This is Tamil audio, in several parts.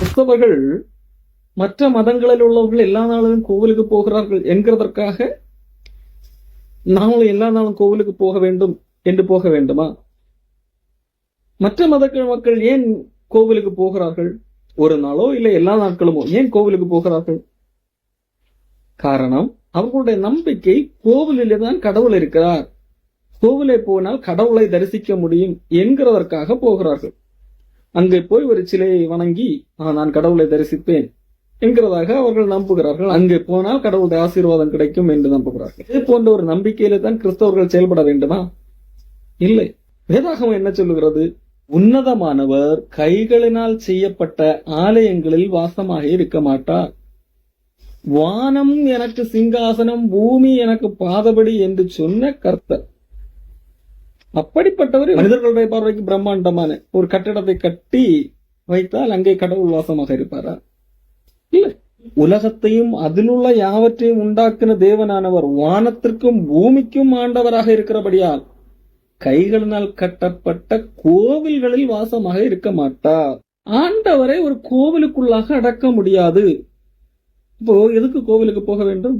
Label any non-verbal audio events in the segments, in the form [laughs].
கிறிஸ்தவர்கள் மற்ற மதங்களில் உள்ளவர்கள் எல்லா நாளும் கோவிலுக்கு போகிறார்கள் என்கிறதற்காக நாங்களும் எல்லா நாளும் கோவிலுக்கு போக வேண்டும் என்று போக வேண்டுமா? மற்ற மதக்கள் மக்கள் ஏன் கோவிலுக்கு போகிறார்கள்? ஒரு நாளோ இல்லை எல்லா நாட்களுமோ ஏன் கோவிலுக்கு போகிறார்கள்? காரணம் அவர்களுடைய நம்பிக்கை கோவிலிலே தான் கடவுள் இருக்கிறார். கோவிலை போனால் கடவுளை தரிசிக்க முடியும் என்கிறதற்காக போகிறார்கள். அங்கே போய் ஒரு சிலையை வணங்கி நான் கடவுளை தரிசிப்பேன் என்கிறதாக அவர்கள் நம்புகிறார்கள். அங்கே போனால் கடவுளுடைய ஆசீர்வாதம் கிடைக்கும் என்று நம்புகிறார்கள். இது போன்ற ஒரு நம்பிக்கையில தான் கிறிஸ்தவர்கள் செயல்பட வேண்டுமா? இல்லை. வேதாகமம் என்ன சொல்லுகிறது? உன்னதமானவர் கைகளினால் செய்யப்பட்ட ஆலயங்களில் வாசமாக இருக்க மாட்டார். வானம் எனக்கு சிங்காசனம் பூமி எனக்கு பாதபடி என்று சொன்ன கர்த்தர். அப்படிப்பட்டவர் மனிதர்களுடைய பார்வைக்கு பிரம்மாண்டமான ஒரு கட்டிடத்தை கட்டி வைத்தால் அங்கே கடவுள் வாசமாக இருப்பாரா? இல்லை. உலகத்தையும் அதிலுள்ள யாவற்றையும் உண்டாக்கின தேவனானவர் வானத்திற்கும் பூமிக்கும் ஆண்டவராக இருக்கிறபடியால் கைகளினால் கட்டப்பட்ட கோவில்களில் வாசமாக இருக்க மாட்டார். ஆண்டவரை ஒரு கோவிலுக்குள்ளாக அடக்க முடியாது. இப்போ எதுக்கு கோவிலுக்கு போக வேண்டும்?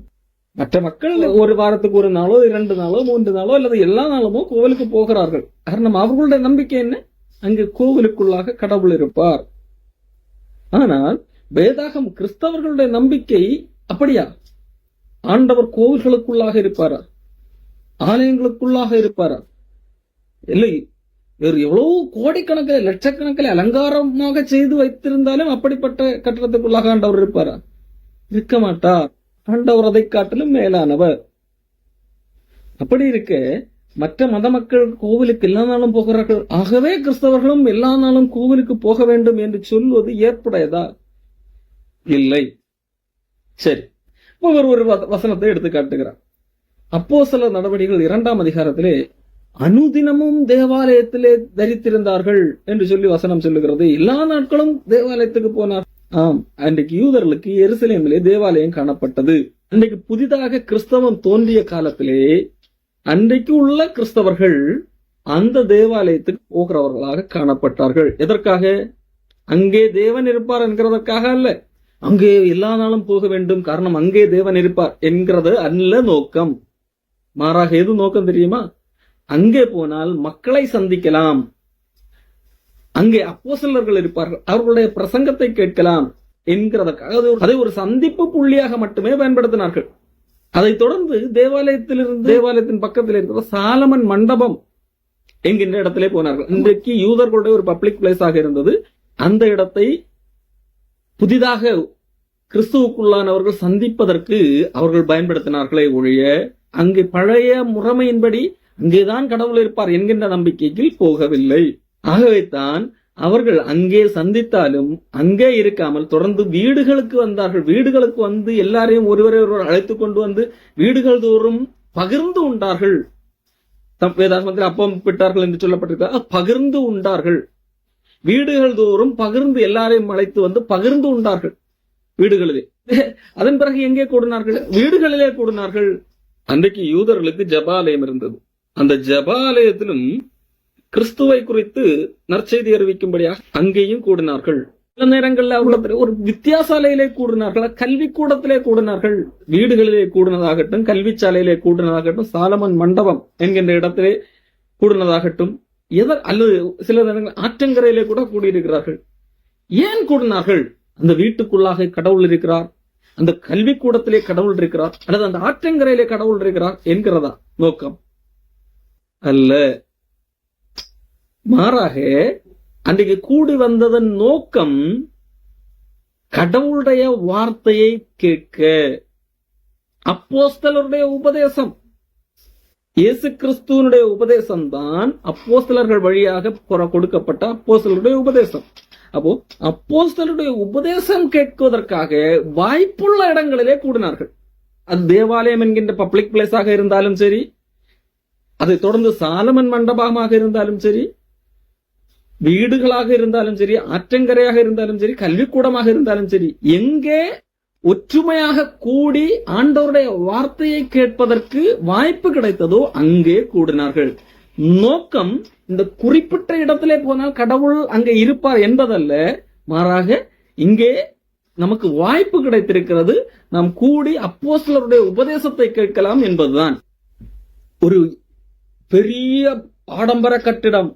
மற்ற மக்கள் ஒரு வாரத்துக்கு ஒரு நாளோ இரண்டு நாளோ மூன்று நாளோ அல்லது எல்லா நாளுமோ கோவிலுக்கு போகிறார்கள். காரணம் அவர்களுடைய நம்பிக்கை என்ன? அங்கு கோவிலுக்குள்ளாக கடவுள் இருப்பார். ஆனால் வேதாகம் கிறிஸ்தவர்களுடைய நம்பிக்கை அப்படியா? ஆண்டவர் கோவில்களுக்குள்ளாக இருப்பாரா? ஆலயங்களுக்குள்ளாக இருப்பாரா? இல்லை. வேறு எவ்வளவு கோடிக்கணக்கில் லட்சக்கணக்கில் அலங்காரமாக செய்து வைத்திருந்தாலும் அப்படிப்பட்ட கட்டடத்துக்குள்ளாக ஆண்டவர் இருப்பாரா? இருக்க மாட்டார். ஆண்டவர் அதை காட்டிலும் மேலானவர். அப்படி இருக்க மற்ற மத மக்கள் கோவிலுக்கு எல்லா நாளும் போகிறார்கள். ஆகவே கிறிஸ்தவர்களும் எல்லா நாளும் கோவிலுக்கு போக வேண்டும் என்று சொல்வது ஏற்புடையதா? இல்லை. சரி ஒவ்வொரு ஒரு வசனத்தை எடுத்து காட்டுகிறார். அப்போ சில நடவடிக்கைகள் இரண்டாம் அதிகாரத்திலே அனுதினமும் தேவாலயத்திலே தரித்திருந்தார்கள் என்று சொல்லி வசனம் சொல்லுகிறது. எல்லா நாட்களும் தேவாலயத்துக்கு போனார் ஆம் அன்றைக்கு யூதர்களுக்கு எருசலேமிலே தேவாலயம் காணப்பட்டது. அன்றைக்கு புதிதாக கிறிஸ்தவம் தோன்றிய காலத்திலே அன்றைக்கு உள்ள கிறிஸ்தவர்கள் அந்த தேவாலயத்துக்கு போகிறவர்களாக காணப்பட்டார்கள். எதற்காக? அங்கே தேவன் இருப்பார் என்கிறதற்காக அல்ல. அங்கே எல்லா நாளும் போக வேண்டும். காரணம் அங்கே தேவன் இருப்பார் என்கிறது அல்ல நோக்கம். மாறாக எது நோக்கம் தெரியுமா? அங்கே போனால் மக்களை சந்திக்கலாம். அங்கே அப்போசலர்கள் இருப்பார்கள். அவர்களுடைய பிரசங்கத்தை கேட்கலாம் என்கிறதற்காக. ஒரு- அதை ஒரு சந்திப்பு புள்ளியாக மட்டுமே பயன்படுத்தினார்கள். அதைத் தொடர்ந்து தேவாலயத்திலிருந்து தேவாலயத்தின் பக்கத்தில் இருக்கிற சாலமன் மண்டபம் என்கின்ற இடத்திலே போனார்கள். இன்றைக்கு யூதர்களுடைய ஒரு பப்ளிக் பிளேஸாக இருந்தது. அந்த இடத்தை புதிதாக கிறிஸ்துவுக்குள்ளானவர்கள் சந்திப்பதற்கு அவர்கள் பயன்படுத்தினார்களே ஒழிய அங்கு பழைய முறைமையின்படி அங்கேதான் கடவுள் இருப்பார் என்கின்ற நம்பிக்கையில் போகவில்லை. ஆகவேதான் அவர்கள் அங்கே சந்தித்தாலும் அங்கே இருக்காமல் தொடர்ந்து வீடுகளுக்கு வந்தார்கள். வீடுகளுக்கு வந்து எல்லாரையும் ஒருவரை ஒருவர் அழைத்து கொண்டு வந்து வீடுகள் தோறும் பகிர்ந்து உண்டார்கள். தம் வேதாசமத்தில் அப்பம் விட்டார்கள் என்று சொல்லப்பட்டிருக்க பகிர்ந்து உண்டார்கள். வீடுகள் தோறும் பகிர்ந்து எல்லாரையும் அழைத்து வந்து பகிர்ந்து உண்டார்கள் வீடுகளிலே. [laughs] அதன் பிறகு எங்கே கூடினார்கள்? வீடுகளிலே கூடினார்கள். அன்றைக்கு யூதர்களுக்கு ஜபாலயம் இருந்தது. அந்த ஜபாலயத்திலும் கிறிஸ்துவை குறித்து நற்செய்தி அறிவிக்கும்படியாக அங்கேயும் கூடினார்கள். சில நேரங்களில் அவர்கள் ஒரு வித்தியாசாலையிலே கூடினார்கள் கல்வி கூடத்திலே கூடினார்கள். வீடுகளிலே கூடினதாகட்டும் கல்வி சாலையிலே கூடினதாகட்டும் சாலமன் மண்டபம் என்கின்ற இடத்திலே கூடினதாகட்டும் எதர் அல்லது சில நேரங்கள் ஆற்றங்கரையிலே கூட கூடியிருக்கிறார்கள். ஏன் கூடினார்கள்? அந்த வீட்டுக்குள்ளாக கடவுள் இருக்கிறார் அந்த கல்வி கூடத்திலே கடவுள் இருக்கிறார் அல்லது அந்த ஆற்றங்கரையிலே கடவுள் இருக்கிறார் என்கிறதா நோக்கம். அல்ல. மாறாக அன்றைக்கு கூடி வந்ததன் நோக்கம் கடவுளுடைய வார்த்தையை கேட்க. அப்போஸ்தலருடைய உபதேசம். இயேசு கிறிஸ்துவனுடைய உபதேசம் தான் அப்போஸ்தலர்கள் வழியாக கொடுக்கப்பட்ட அப்போஸ்தலருடைய உபதேசம். அப்போ அப்போஸ்தலருடைய உபதேசம் கேட்குவதற்காக வாய்ப்புள்ள இடங்களிலே கூடினார்கள். அது தேவாலயம் என்கின்ற பப்ளிக் பிளேஸாக இருந்தாலும் சரி அதை தொடர்ந்து சாலமன் மண்டபமாக இருந்தாலும் சரி வீடுகளாக இருந்தாலும் சரி ஆற்றங்கரையாக இருந்தாலும் சரி கல்விக்கூடமாக இருந்தாலும் சரி எங்கே ஒற்றுமையாக கூடி ஆண்டவருடைய வார்த்தையை கேட்பதற்கு வாய்ப்பு கிடைத்ததோ அங்கே கூடினார்கள். நோக்கம் இந்த குறிப்பிட்ட இடத்திலே போனால் கடவுள் அங்கே இருப்பார் என்பதல்ல. மாறாக இங்கே நமக்கு வாய்ப்பு கிடைத்திருக்கிறது. நாம் கூடி அப்போஸ்லருடைய உபதேசத்தை கேட்கலாம் என்பதுதான். ஒரு பெரிய ஆடம்பர கட்டிடம்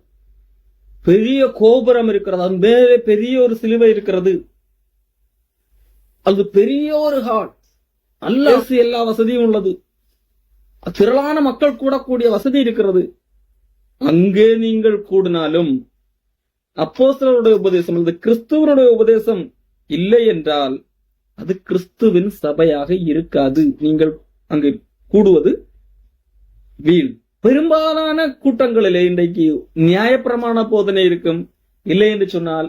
பெரிய கோபுரம் இருக்கிறது. அது மேலே பெரிய ஒரு சிலுவை இருக்கிறது. அது பெரிய ஒரு ஹால். நல்ல எல்லா வசதியும் உள்ளது. திரளான மக்கள் கூடக்கூடிய வசதி இருக்கிறது. அங்கே நீங்கள் கூடினாலும் அப்போஸ்தலருடைய உபதேசம் அல்லது கிறிஸ்துவனுடைய உபதேசம் இல்லை என்றால் அது கிறிஸ்துவின் சபையாக இருக்காது. நீங்கள் அங்கு கூடுவது வீண். பெரும்பாலான கூட்டங்களிலே இன்றைக்கு நியாயப்பிரமாண போதனை இருக்கும். இல்லை என்று சொன்னால்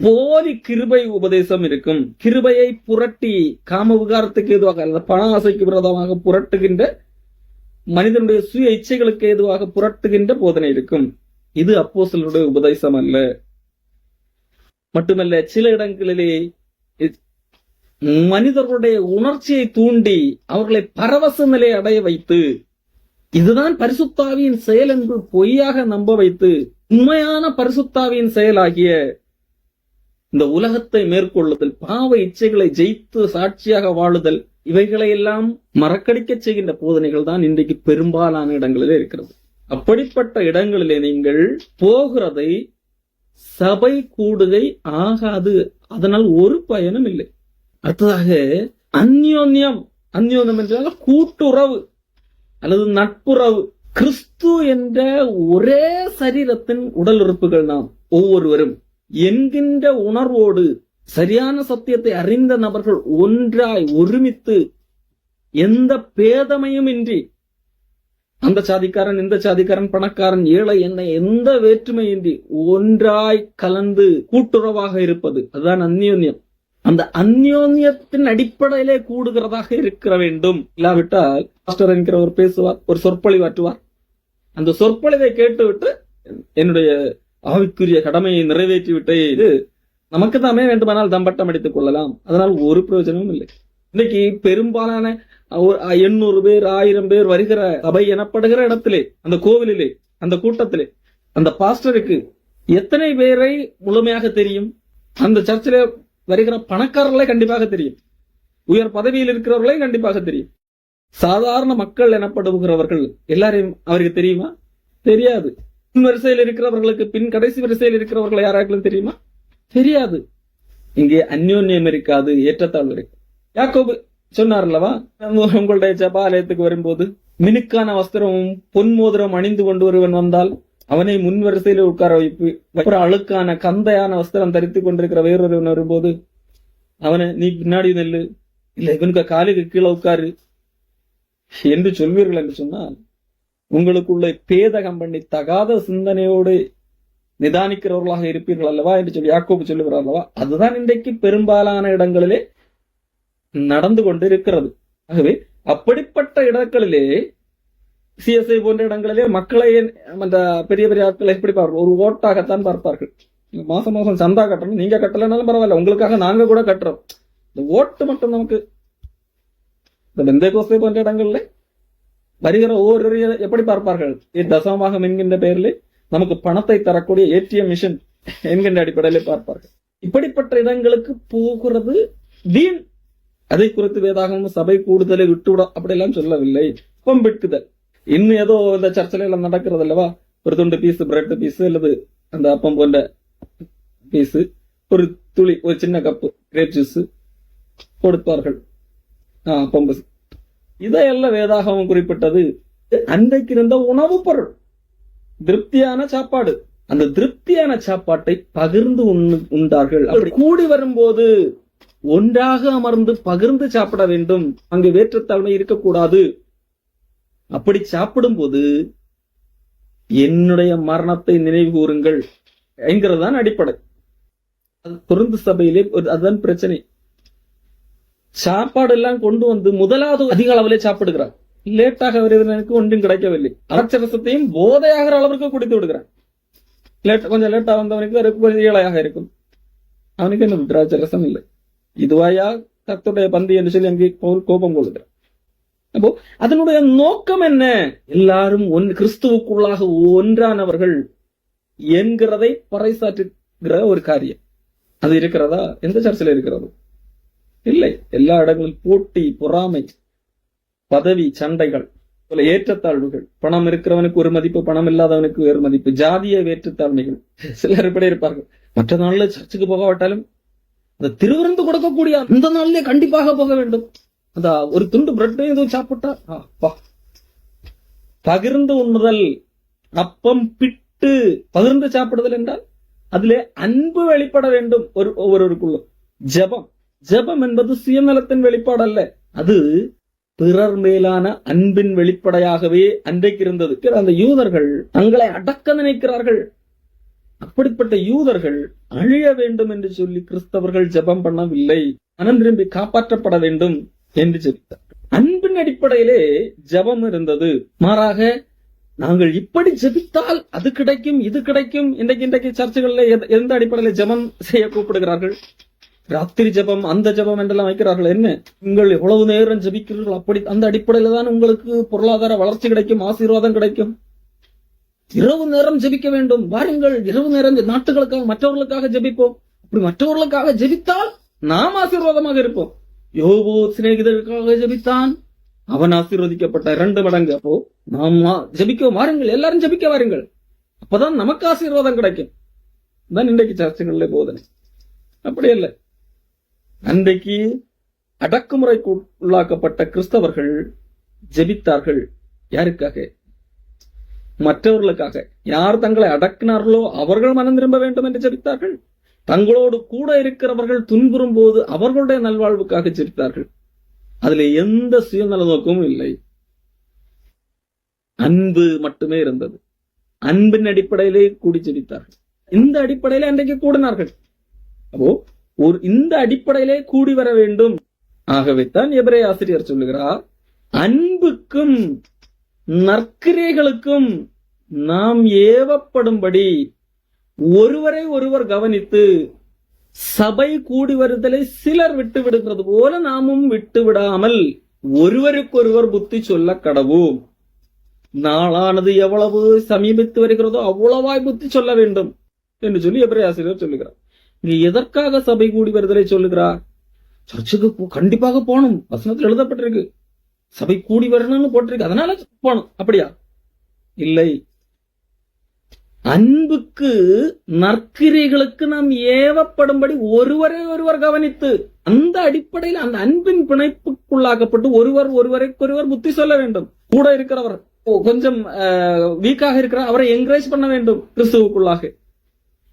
போலி கிருபை உபதேசம் இருக்கும். கிருபையை புரட்டி காம விகாரத்துக்கு ஏதுவாக அல்லது பண ஆசைக்கு விரோதமாக புரட்டுகின்ற மனிதனுடைய சுய இச்சைகளுக்கு ஏதுவாக புரட்டுகின்ற போதனை இருக்கும். இது அப்போஸ்தலருடைய உபதேசம் அல்ல. மட்டுமல்ல சில இடங்களிலே மனிதர்களுடைய உணர்ச்சியை தூண்டி அவர்களை பரவச நிலை அடைய வைத்து இதுதான் பரிசுத்தாவியின் செயல் என்று பொய்யாக நம்ப வைத்து உண்மையான பரிசுத்தாவியின் செயலாகிய இந்த உலகத்தை மேற்கொள்ளுதல் பாவ இச்சைகளை ஜெயித்து சாட்சியாக வாழுதல் இவைகளை எல்லாம் மறக்கடிக்க செய்கின்ற போதனைகள் தான் இன்றைக்கு பெரும்பாலான இடங்களிலே இருக்கிறது. அப்படிப்பட்ட இடங்களிலே நீங்கள் போகிறதை சபை கூடுகை ஆகாது. அதனால் ஒரு பயனும் இல்லை. அடுத்ததாக அந்யோன்யம். அந்யோன்யம் என்றால் கூட்டுறவு. அல்லது நட்புறவு. கிறிஸ்து என்ற ஒரே சரீரத்தின் உடல் உறுப்புகள் நாம் ஒவ்வொருவரும் என்கின்ற உணர்வோடு சரியான சத்தியத்தை அறிந்த நபர்கள் ஒன்றாய் ஒருமித்து எந்த பேதமையும் இன்றி அந்த சாதிக்காரன் இந்த சாதிக்காரன் பணக்காரன் ஏழை என்ன எந்த வேற்றுமையின்றி ஒன்றாய் கலந்து கூட்டுறவாக இருப்பது. அதுதான் அந்நியோன்யம். அந்த அந்யோன்யத்தின் அடிப்படையிலே கூடுகிறதாக இருக்கிற வேண்டும். இல்லாவிட்டால் பாஸ்டர் என்கிறவர் பேசுவார் ஒரு சொற்பொழிவாற்றுவார் அந்த சொற்பொழிவை கேட்டுவிட்டு என்னுடைய ஆவிக்குரிய கடமையை நிறைவேற்றிவிட்டே இது நமக்கு தாமே வேண்டுமானால் தம்பட்டம் அடித்துக் கொள்ளலாம். அதனால் ஒரு பிரயோஜனமும் இல்லை. இன்னைக்கு பெரும்பாலான ஒரு எண்ணூறு பேர் ஆயிரம் பேர் வருகிற சபை எனப்படுகிற இடத்திலே அந்த கோவிலிலே அந்த கூட்டத்திலே அந்த பாஸ்டருக்கு எத்தனை பேரை முழுமையாக தெரியும்? அந்த சர்ச்சிலே வருகிற பணக்காரர்களே கண்டிப்பாக தெரியும். உயர் பதவியில் இருக்கிறவர்களே கண்டிப்பாக தெரியும். சாதாரண மக்கள் எனப்படுகிறவர்கள் எல்லாரையும் அவருக்கு தெரியுமா? தெரியாது. பின் வரிசையில் இருக்கிறவர்களுக்கு பின் கடைசி வரிசையில் இருக்கிறவர்கள் யாராக்களும் தெரியுமா? தெரியாது. இங்கே அந்யோன்யம் இருக்காது ஏற்றத்தாழ்வு இருக்கு. யாக்கோபு சொன்னார் அல்லவா உங்களுடைய ஜபாலயத்துக்கு வரும்போது மினுக்கான வஸ்திரமும் பொன் மோதிரம் அணிந்து கொண்டு ஒருவன் வந்தால் அவனை முன் வரிசையில் உட்கார வைப்பு ஒரு அழுக்கான கந்தையான வஸ்திரம் தரித்து கொண்டிருக்கிற வேறொருவன் வரும்போது அவனை நீ பின்னாடி நெல்லு. இல்ல இவனுக்கு காலுக்கு கீழே உட்காரு. என்று சொல்வீர்கள் என்று சொன்னால் உங்களுக்குள்ள பேதகம் பண்ணி தகாத சிந்தனையோடு நிதானிக்கிறவர்களாக இருப்பீர்கள் அல்லவா? என்று சொல்லி யாக்கோபு சொல்லுகிறார் அல்லவா? அதுதான் இன்றைக்கு பெரும்பாலான இடங்களிலே நடந்து கொண்டிருக்கிறது. ஆகவே அப்படிப்பட்ட இடங்களிலே சிஎஸ்ஐ போன்ற இடங்களிலே மக்களை அந்த பெரிய பெரிய ஆட்களை எப்படி பார்ப்பார் ஒரு ஓட்டாகத்தான் பார்ப்பார்கள். மாசம் மாசம் சந்தா கட்டணும். நீங்க கட்டலைனாலும் பரவாயில்ல. உங்களுக்காக நாங்க கூட கட்டுறோம். இந்த ஓட்டு மட்டும் நமக்கு இந்த பெந்தை கோஸ்தை போன்ற இடங்கள்ல வருகிற ஒவ்வொரு எப்படி பார்ப்பார்கள்? தசமமாக என்கின்ற பெயரில் நமக்கு பணத்தை தரக்கூடிய ஏடிஎம் மிஷின் என்கின்ற அடிப்படையிலே பார்ப்பார்கள். இப்படிப்பட்ட இடங்களுக்கு போகிறது வீண். அதை குறித்து வேதாகம் சபை கூடுதலை விட்டுவிடும். அப்படியெல்லாம் சொல்லவில்லை. பம்பிட்டுதல். இன்னும் ஏதோ இந்த சர்ச்சில எல்லாம் நடக்கிறது அல்லவா ஒரு துண்டு பீஸ் பிரெட் பீஸ் அல்லது அந்த அப்பம் போன்ற பீஸ் ஒரு துளி ஒரு சின்ன கப்பு கிரேப் ஜூஸ் கொடுப்பார்கள் பம்பு இதையெல்லாம் வேதாகமும் குறிப்பிட்டது அன்றைக்கு இருந்த உணவுப் பொருள் திருப்தியான சாப்பாடு அந்த திருப்தியான சாப்பாட்டை பகிர்ந்து உண்ணு உண்டார்கள் அப்படி கூடி வரும்போது ஒன்றாக அமர்ந்து பகிர்ந்து சாப்பிட வேண்டும் அங்கு வேற்றத்தன்மை இருக்கக்கூடாது அப்படி சாப்பிடும்போது என்னுடைய மரணத்தை நினைவு கூறுங்கள் என்கிறது தான் அடிப்படை. அது குறுந்து சபையிலே அதுதான் பிரச்சனை. சாப்பாடு எல்லாம் கொண்டு வந்து முதலாவது அதிக அளவிலே சாப்பிடுகிறார். லேட்டாக வருவதற்கு ஒன்றும் கிடைக்கவில்லை. அரச்சரசத்தையும் போதையாகிற அளவிற்கு குடித்து விடுகிறான் லேட் கொஞ்சம் லேட்டா வந்தவனுக்கு கொஞ்சம் ஏழையாக இருக்கும். அவனுக்கு என்ன திராட்சை ரசம் இல்லை. இதுவாயா கத்துடைய பந்தி என்று சொல்லி அங்கே கோபம் கொள்கிறான் அப்போ அதனுடைய நோக்கம் என்ன? எல்லாரும் ஒன் கிறிஸ்துவுக்குள்ளாக ஒன்றானவர்கள் என்கிறதை பறைசாற்றுகிற ஒரு காரியம். அது இருக்கிறதா? எந்த சர்ச்சில் இருக்கிறது. இல்லை. எல்லா இடங்களிலும் போட்டி பொறாமை பதவி சண்டைகள் போல ஏற்றத்தாழ்வுகள். பணம் இருக்கிறவனுக்கு ஒரு மதிப்பு பணம் இல்லாதவனுக்கு வேறு மதிப்பு. ஜாதிய வேற்றுத்தாழ்மைகள். சிலர் இப்படி இருப்பார்கள். மற்ற நாள்ல சர்ச்சுக்கு போகாவிட்டாலும் அந்த திருவிருந்து கொடுக்கக்கூடிய அந்த நாள்லயே கண்டிப்பாக போக வேண்டும். அந்த ஒரு துண்டு பிரெட்டும் எதுவும் சாப்பிட்டா? அப்பா பகிர்ந்து உண்ணுதல் அப்பம் பிட்டு பகிர்ந்து சாப்பிடுதல் என்றால் அதிலே அன்பு வெளிப்பட வேண்டும் ஒரு ஒவ்வொருவருக்குள்ளும். ஜபம். ஜபம் என்பது சுயநலத்தின் வெளிப்பாடு அல்ல அது பிறர் மேலான அன்பின் வெளிப்படையாகவே அன்றைக்கு இருந்தது. அந்த யூதர்கள் தங்களை அடக்க நினைக்கிறார்கள். அப்படிப்பட்ட யூதர்கள் அழிய வேண்டும் என்று சொல்லி கிறிஸ்தவர்கள் ஜெபம் பண்ணவில்லை. மனம் திரும்பி காப்பாற்றப்பட வேண்டும். என்று சிரித்தார். அன்பின் அடிப்படையிலே ஜெபம் இருந்தது. மாறாக நாங்கள் இப்படி ஜெபித்தால் அது கிடைக்கும் இது கிடைக்கும் இன்றைக்கு இன்றைக்கு சர்ச்சுகள்ல எந்த அடிப்படையில ஜெபம் செய்ய கூப்பிடுகிறார்கள்? ராத்திரி ஜெபம் அந்த ஜெபம் என்றெல்லாம் வைக்கிறார்கள். என்ன? நீங்கள் எவ்வளவு நேரம் ஜெபிக்கிறீர்கள் அப்படி அந்த அடிப்படையில தான் உங்களுக்கு பொருளாதார வளர்ச்சி கிடைக்கும் ஆசீர்வாதம் கிடைக்கும். இரவு நேரம் ஜெபிக்க வேண்டும். வாருங்கள் இரவு நேரம் நாட்டுகளுக்காக மற்றவர்களுக்காக ஜெபிப்போம். அப்படி மற்றவர்களுக்காக ஜெபித்தால் நாம் ஆசீர்வாதமாக இருப்போம். யோபோ சிநேகிதர்களுக்காக ஜபித்தான். அவன் ஆசீர்வதிக்கப்பட்ட இரண்டு மடங்கு. அப்போ நாம் ஜபிக்க வாருங்கள் எல்லாரும் ஜபிக்க வாருங்கள். அப்பதான் நமக்கு ஆசீர்வாதம் கிடைக்கும். தான் இன்றைக்கு சர்ச்சைகளில் போதனை. அப்படி இல்லை அன்றைக்கு அடக்குமுறைக்கு உள்ளாக்கப்பட்ட கிறிஸ்தவர்கள் ஜெபித்தார்கள். யாருக்காக? மற்றவர்களுக்காக. யார் தங்களை அடக்கினார்களோ அவர்கள் மனம் திரும்ப வேண்டும் என்று ஜெபித்தார்கள். தங்களோடு கூட இருக்கிறவர்கள் துன்புறும் போது அவர்களுடைய நல்வாழ்வுக்காக சிரித்தார்கள் அதுல எந்த சுயநல நோக்கமும் இல்லை. அன்பு மட்டுமே இருந்தது. அன்பின் அடிப்படையிலே கூடி சிரித்தார்கள் இந்த அடிப்படையில அன்றைக்கு கூடினார்கள். அப்போ ஒரு இந்த அடிப்படையிலே கூடி வர வேண்டும். ஆகவே தான் எபிரே ஆசிரியர் சொல்லுகிறார் அன்புக்கும் நற்கிரைகளுக்கும் நாம் ஏவப்படும்படி ஒருவரை ஒருவர் கவனித்து சபை கூடி வருதலை சிலர் விட்டு விடுகிறது போல நாமும் விட்டு விடாமல் ஒருவருக்கொருவர் புத்தி சொல்ல கடவோம் நாளானது எவ்வளவு சமீபித்து வருகிறதோ அவ்வளவாய் புத்தி சொல்ல வேண்டும் என்று சொல்லி எப்படி ஆசிரியர் சொல்லுகிறார். இங்க எதற்காக சபை கூடி வருதலை சொல்லுகிறார் சர்ச்சுக்கு கண்டிப்பாக போகணும். வசனத்தில் எழுதப்பட்டிருக்கு. சபை கூடி வரணும்னு போட்டிருக்கு. அதனால போகணும். அப்படியா? இல்லை. அன்புக்கு நற்கிரைகளுக்கு நாம் ஏவப்படும்படி ஒருவரை ஒருவர் கவனித்து அந்த அடிப்படையில் அந்த அன்பின் பிணைப்புக்குள்ளாக்கப்பட்டு ஒருவர் ஒருவருக்கொருவர் புத்தி சொல்ல வேண்டும். கூட இருக்கிறவர் கொஞ்சம் வீக்காக இருக்கிற அவரை என்கரேஜ் பண்ண வேண்டும் கிறிஸ்துவுக்குள்ளாக.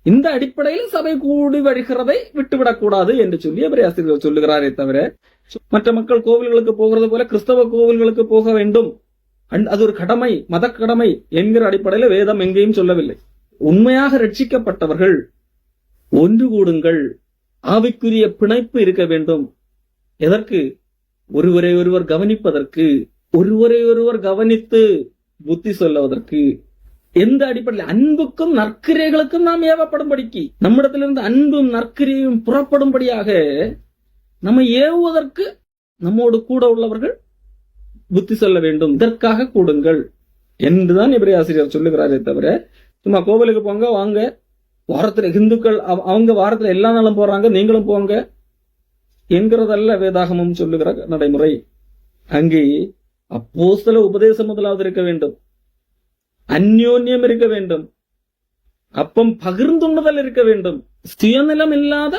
இந்த அடிப்படையில் சபை கூடி வருகிறதை விட்டுவிடக் கூடாது என்று சொல்லி அவரை ஆசிரியர் சொல்லுகிறாரே தவிர மற்ற மக்கள் கோவில்களுக்கு போகிறது போல கிறிஸ்தவ கோவில்களுக்கு போக வேண்டும். அண்ட் அது ஒரு கடமை மத கடமை என்கிற அடிப்படையில் வேதம் எங்கேயும் சொல்லவில்லை. உண்மையாக ரட்சிக்கப்பட்டவர்கள் ஒன்று கூடுங்கள் ஆவிக்குரிய பிணைப்பு இருக்க வேண்டும். எதற்கு? ஒருவரை ஒருவர் கவனிப்பதற்கு ஒருவரை ஒருவர் கவனித்து புத்தி சொல்லுவதற்கு. எந்த அடிப்படையில்? அன்புக்கும் நற்கிரைகளுக்கும் நாம் ஏவப்படும்படிக்கு. நம்மிடத்திலிருந்து அன்பும் நற்கிரியும் புறப்படும்படியாக நம்மை ஏவுவதற்கு நம்மோடு கூட உள்ளவர்கள் புத்தி சொல்ல வேண்டும். இதற்காக கூடுங்கள் என்றுதான் இப்படி ஆசிரியர் சொல்லுகிறாரே தவிர சும்மா கோவிலுக்கு போங்க வாங்க. வாரத்துல இந்துக்கள் அவங்க வாரத்துல எல்லா நாளும் போறாங்க நீங்களும் போங்க என்கிறதல்ல வேதாகமம் சொல்லுகிற நடைமுறை. அங்கே சில உபதேசம் முதலாவது இருக்க வேண்டும். அந்யோன்யம் இருக்க வேண்டும். அப்பம் பகிர்ந்துண்ணுதல் இருக்க வேண்டும். சுயநலம் இல்லாத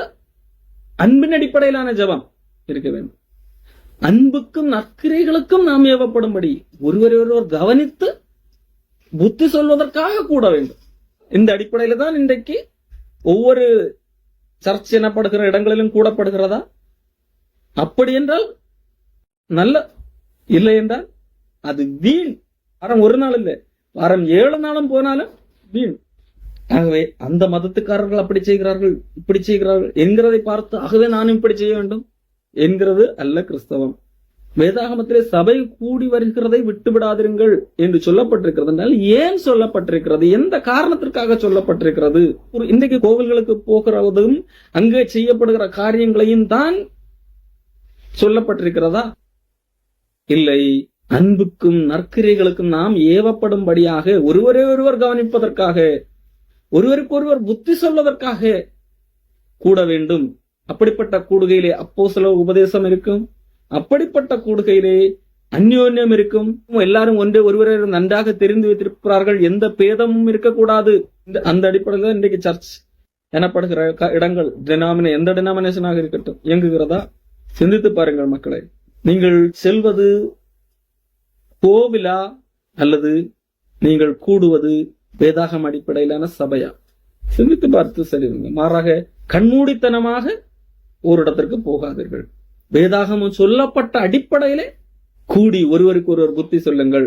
அன்பின் அடிப்படையிலான ஜபம் இருக்க வேண்டும். அன்புக்கும் நற்கிரைகளுக்கும் நாம் ஏவப்படும்படி ஒருவரை ஒருவர் கவனித்து புத்தி சொல்வதற்காக கூட வேண்டும். இந்த அடிப்படையில தான் இன்றைக்கு ஒவ்வொரு சர்ச் எனப்படுகிற இடங்களிலும் கூடப்படுகிறதா? அப்படி என்றால் நல்ல இல்லை என்றால் அது வீண். வாரம் ஒரு நாள் இல்லை. வாரம் ஏழு நாளும் போனாலும் வீண். ஆகவே அந்த மதத்துக்காரர்கள் அப்படி செய்கிறார்கள் இப்படி செய்கிறார்கள் என்கிறதை பார்த்து ஆகவே நானும் இப்படி செய்ய வேண்டும். என்கிறது அல்ல கிறிஸ்தவம். வேதாகமத்திலே சபை கூடி வருகிறதை விட்டு விடாதிருங்கள் என்று சொல்லப்பட்டிருக்கிறது என்றால் ஏன் சொல்லப்பட்டிருக்கிறது? எந்த காரணத்திற்காக சொல்லப்பட்டிருக்கிறது? ஒரு இன்றைக்கு கோவில்களுக்கு போகிறதும் அங்கே செய்யப்படுகிற காரியங்களையும் தான் சொல்லப்பட்டிருக்கிறதா? இல்லை. அன்புக்கும் நற்கிரைகளுக்கும் நாம் ஏவப்படும்படியாக ஒருவரை ஒருவர் கவனிப்பதற்காக ஒருவருக்கு ஒருவர் புத்தி சொல்வதற்காக கூட வேண்டும். அப்படிப்பட்ட கூடுகையிலே அப்போ சில உபதேசம் இருக்கும். அப்படிப்பட்ட கூடுகையிலே அந்யோன்யம் இருக்கும். எல்லாரும் ஒன்றே ஒருவரை நன்றாக தெரிந்து வைத்திருக்கிறார்கள். எந்த பேதமும் இருக்கக்கூடாது. இந்த அந்த அடிப்படையில் தான் இன்றைக்கு சர்ச் எனப்படுகிற இடங்கள். டினாமினே எந்த டினாமினேஷனாக இருக்கட்டும் இயங்குகிறதா? சிந்தித்து பாருங்கள் மக்களை. நீங்கள் செல்வது கோவிலா? அல்லது நீங்கள் கூடுவது வேதாகம் அடிப்படையிலான சபையா? சிந்தித்து பார்த்து செல்லுங்க மாறாக கண்மூடித்தனமாக ஒரு இடத்திற்கு போகாதீர்கள். வேதாகமம் சொல்லப்பட்ட அடிப்படையிலே கூடி ஒருவருக்கு ஒருவர் புத்தி சொல்லுங்கள்.